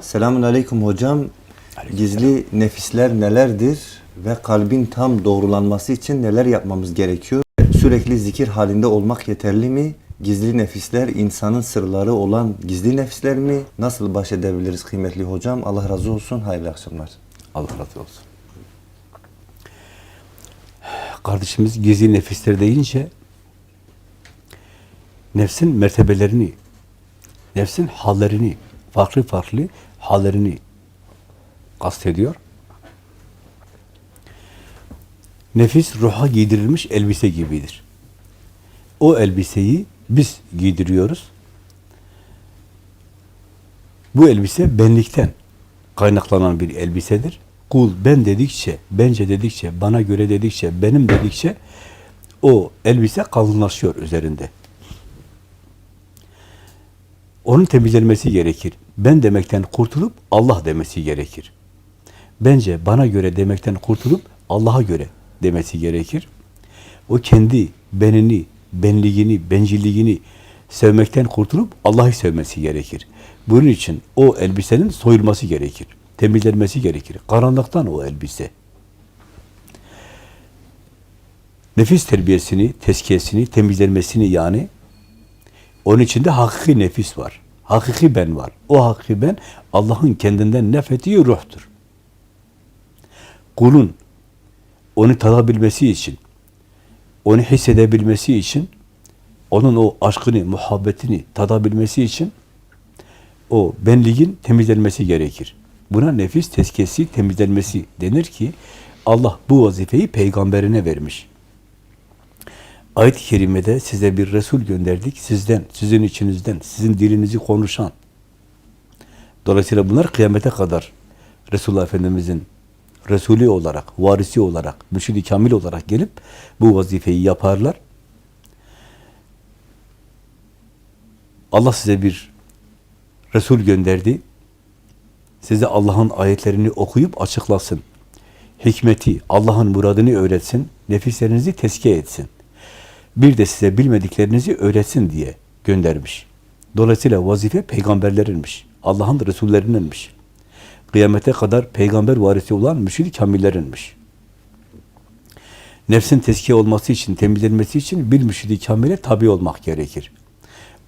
Selamun Aleyküm hocam. Gizli nefisler nelerdir ve kalbin tam doğrulanması için neler yapmamız gerekiyor? Sürekli zikir halinde olmak yeterli mi? Gizli nefisler insanın sırları olan gizli nefisler mi? Nasıl baş edebiliriz kıymetli hocam? Allah razı olsun. Hayırlı akşamlar. Allah razı olsun. Kardeşimiz gizli nefisler deyince nefsin mertebelerini, nefsin hallerini, farklı farklı hallerini kastediyor. Nefis ruha giydirilmiş elbise gibidir. O elbiseyi biz giydiriyoruz. Bu elbise benlikten kaynaklanan bir elbisedir. Kul ben dedikçe, bence dedikçe, bana göre dedikçe, benim dedikçe o elbise kalınlaşıyor üzerinde. Onun temizlenmesi gerekir. Ben demekten kurtulup Allah demesi gerekir. Bence bana göre demekten kurtulup Allah'a göre demesi gerekir. O kendi benini, benliğini, bencilliğini sevmekten kurtulup Allah'ı sevmesi gerekir. Bunun için o elbisenin soyulması gerekir. Temizlenmesi gerekir. Karanlıktan o elbise. Nefis terbiyesini, tezkiyesini, temizlenmesini yani onun içinde hakiki nefis var. Hakiki ben var. O hakiki ben Allah'ın kendinden nefettiği ruhtur. Kulun onu tadabilmesi için, onu hissedebilmesi için, onun o aşkını, muhabbetini tadabilmesi için o benliğin temizlenmesi gerekir. Buna nefis tezkiyesi, temizlenmesi denir ki Allah bu vazifeyi peygamberine vermiş. Ayet-i kerimede size bir Resul gönderdik. Sizden, sizin içinizden, sizin dilinizi konuşan. Dolayısıyla bunlar kıyamete kadar Resulullah Efendimizin Resulü olarak, varisi olarak, müşid-i kamil olarak gelip bu vazifeyi yaparlar. Allah size bir Resul gönderdi. Size Allah'ın ayetlerini okuyup açıklasın. Hikmeti, Allah'ın muradını öğretsin. Nefislerinizi tezkiye etsin. Bir de size bilmediklerinizi öğretsin diye göndermiş. Dolayısıyla vazife peygamberlerinmiş. Allah'ın Resullerininmiş. Kıyamete kadar peygamber varisi olan müşid-i kamillerinmiş. Nefsin tezkiye olması için, temizlenmesi için bir müşid-i kamile tabi olmak gerekir.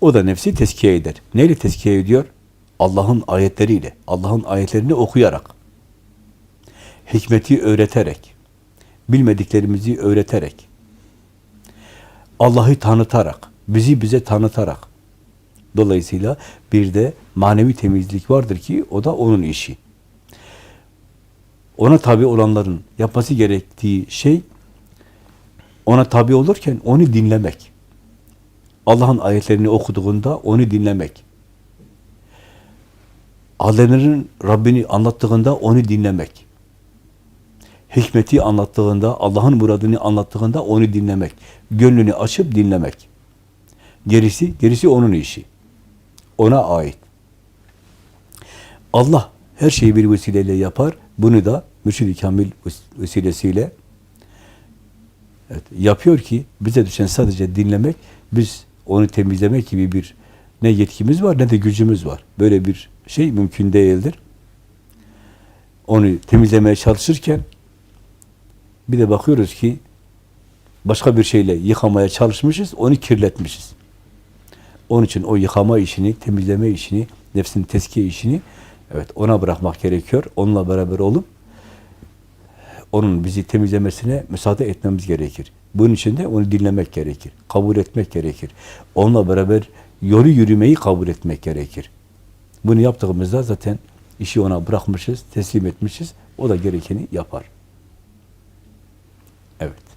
O da nefsi tezkiye eder. Neyle tezkiye ediyor? Allah'ın ayetleriyle, Allah'ın ayetlerini okuyarak, hikmeti öğreterek, bilmediklerimizi öğreterek, Allah'ı tanıtarak, bizi bize tanıtarak. Dolayısıyla bir de manevi temizlik vardır ki o da onun işi. Ona tabi olanların yapması gerektiği şey ona tabi olurken onu dinlemek. Allah'ın ayetlerini okuduğunda onu dinlemek. Alemlerin Rabbini anlattığında onu dinlemek. Hikmeti anlattığında, Allah'ın muradını anlattığında onu dinlemek. Gönlünü açıp dinlemek. Gerisi, gerisi onun işi. Ona ait. Allah her şeyi bir vesileyle yapar. Bunu da mürşid-i kamil vesilesiyle evet, yapıyor ki bize düşen sadece dinlemek, biz onu temizlemek gibi bir ne yetkimiz var ne de gücümüz var. Böyle bir şey mümkün değildir. Onu temizlemeye çalışırken bir de bakıyoruz ki başka bir şeyle yıkamaya çalışmışız, onu kirletmişiz. Onun için o yıkama işini, temizleme işini, nefsin teskiye işini evet ona bırakmak gerekiyor. Onunla beraber olup onun bizi temizlemesine müsaade etmemiz gerekir. Bunun için de onu dinlemek gerekir. Kabul etmek gerekir. Onunla beraber yolu yürümeyi kabul etmek gerekir. Bunu yaptığımızda zaten işi ona bırakmışız, teslim etmişiz. O da gerekeni yapar. Evet.